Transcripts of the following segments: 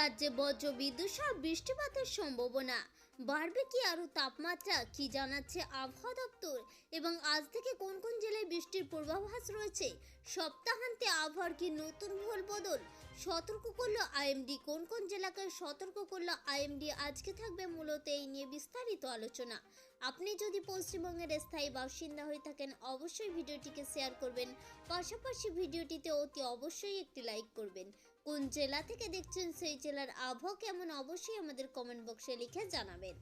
রাজ্যে বজ্র, বিদ্যুৎ সহ বৃষ্টিপাতের সম্ভাবনা। বাড়বে কি আরও তাপমাত্রা, কি জানাচ্ছে আবহাওয়া দপ্তর? এবং আজ থেকে কোন কোন জেলায় বৃষ্টির পূর্বাভাস রয়েছে? সপ্তাহান্তে আবহাওয়ার কি নতুন ভোল বদল? সতর্ক করল আইএমডি। কোন কোন জেলাকে সতর্ক করল আইএমডি? আজকে থাকবে মূলত এই নিয়ে বিস্তারিত আলোচনা। আপনি যদি পশ্চিমবঙ্গের স্থায়ী বাসিন্দা হয়ে থাকেন, অবশ্যই ভিডিওটিকে শেয়ার করবেন। পাশাপাশি ভিডিওটিতে অতি অবশ্যই একটি লাইক করবেন। কোন জেলা থেকে দেখছেন সেই জেলার আবহাওয়া কেমন? অবশ্যই আমাদের কমেন্ট বক্সে লিখে জানাবেন।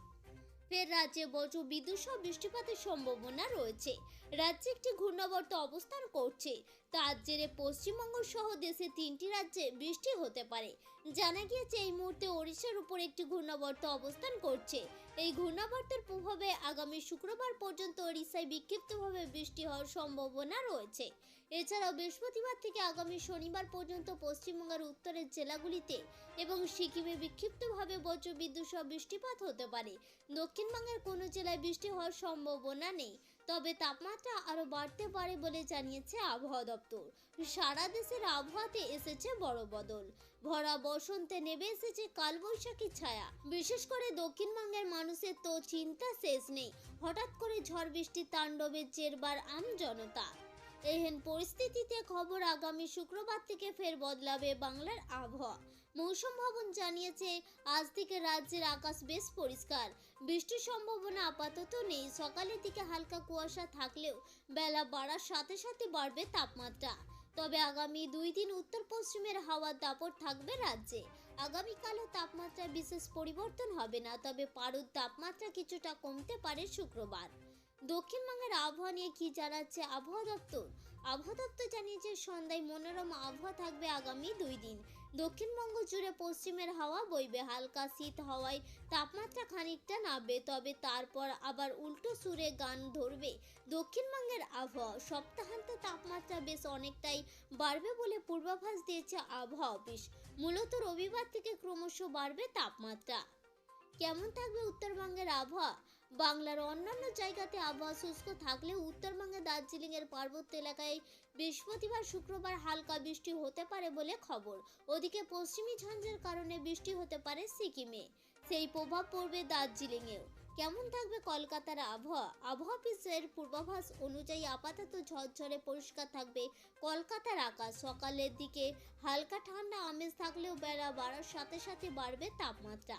ফের রাজ্যে বজ্র বিদ্যুৎ সহ বৃষ্টিপাতের সম্ভাবনা রয়েছে। রাজ্যে একটি ঘূর্ণাবর্ত অবস্থান করছে। তার জেরে পশ্চিমবঙ্গ সহ দেশে তিনটি রাজ্যে বৃষ্টি হতে পারে। জানা গিয়েছে, এই মুহূর্তে ওড়িশার উপর একটি ঘূর্ণাবর্ত অবস্থান করছে। এই ঘূর্ণাবর্তের প্রভাবে আগামী শুক্রবার পর্যন্ত ওড়িশায় বিক্ষিপ্তভাবে বৃষ্টি হওয়ার সম্ভাবনা রয়েছে। এছাড়াও বৃহস্পতিবার থেকে আগামী শনিবার পর্যন্ত পশ্চিমবঙ্গের উত্তরের জেলাগুলিতে এবং সিকিমে বিক্ষিপ্তভাবে বজ্রবিদ্যুৎ সহ বৃষ্টিপাত হতে পারে। দক্ষিণবঙ্গের কোনো জেলায় বৃষ্টি হওয়ার সম্ভাবনা নেই। তবে তাপমাত্রা আরও বাড়তে পারে বলে জানিয়েছে আবহাওয়া দপ্তর। সারা দেশের আবহাওয়াতে এসেছে বড় বদল। ভরা বসন্তে নেমে এসেছে কালবৈশাখী ছায়া। বিশেষ করে দক্ষিণবঙ্গের মানুষের তো চিন্তা শেষ নেই। হঠাৎ করে ঝড় বৃষ্টি তাণ্ডবের জেরবার আম জনতা। এহেন পরিস্থিতিতে খবর আগামী শুক্রবার থেকে ফের বদলাবে বাংলার আবহাওয়া। মৌসুম ভবন জানিয়েছে, আজ থেকে রাজ্যের আকাশ বেশ পরিষ্কার। বৃষ্টির সম্ভাবনা আপাতত নেই। সকালের দিকে হালকা কুয়াশা থাকলেও বেলা বাড়ার সাথে সাথে বাড়বে তাপমাত্রা। তবে আগামী দুই দিন উত্তর পশ্চিমের হাওয়ার দাপট থাকবে রাজ্যে। আগামীকালও তাপমাত্রা বিশেষ পরিবর্তন হবে না, তবে পারুর তাপমাত্রা কিছুটা কমতে পারে শুক্রবার। দক্ষিণবঙ্গের আবহাওয়া নিয়ে কি জানাচ্ছে আবহাওয়া দপ্তর? আবহাওয়া দপ্তর জানিয়েছে সন্ধ্যায় মনোরম আবহাওয়া থাকবে আগামী দুই দিন। দক্ষিণবঙ্গ জুড়ে পশ্চিমের হাওয়া বইবে, হালকা শীত হওয়ায় তাপমাত্রা খানিকটা নামবে, তবে তারপর আবার উল্টো সুরে গান ধরবে। দক্ষিণবঙ্গের আবহাওয়া, সপ্তাহান্তে তাপমাত্রা বেশ অনেকটাই বাড়বে বলে পূর্বাভাস দিয়েছে আবহাওয়া অফিস। মূলত রবিবার থেকে ক্রমশ বাড়বে তাপমাত্রা। কেমন থাকবে উত্তরবঙ্গের আবহাওয়া? বাংলার অন্যান্য জায়গাতে আবহাওয়া শুষ্ক থাকলেও উত্তরবঙ্গের দার্জিলিংয়ের পার্বত্য এলাকায় বৃহস্পতিবার, শুক্রবার হালকা বৃষ্টি হতে পারে বলে খবর। ওদিকে পশ্চিমী ঝঞ্ঝের কারণে বৃষ্টি হতে পারে সিকিমে। সেই প্রভাব পড়বে দার্জিলিংয়েও। কেমন থাকবে কলকাতার আবহাওয়া? আবহাওয়া অফিসের পূর্বাভাস অনুযায়ী আপাতত ঝরঝরে পরিষ্কার থাকবে কলকাতার আকাশ। সকালের দিকে হালকা ঠান্ডা আমেজ থাকলেও বেলা বাড়ার সাথে সাথে বাড়বে তাপমাত্রা।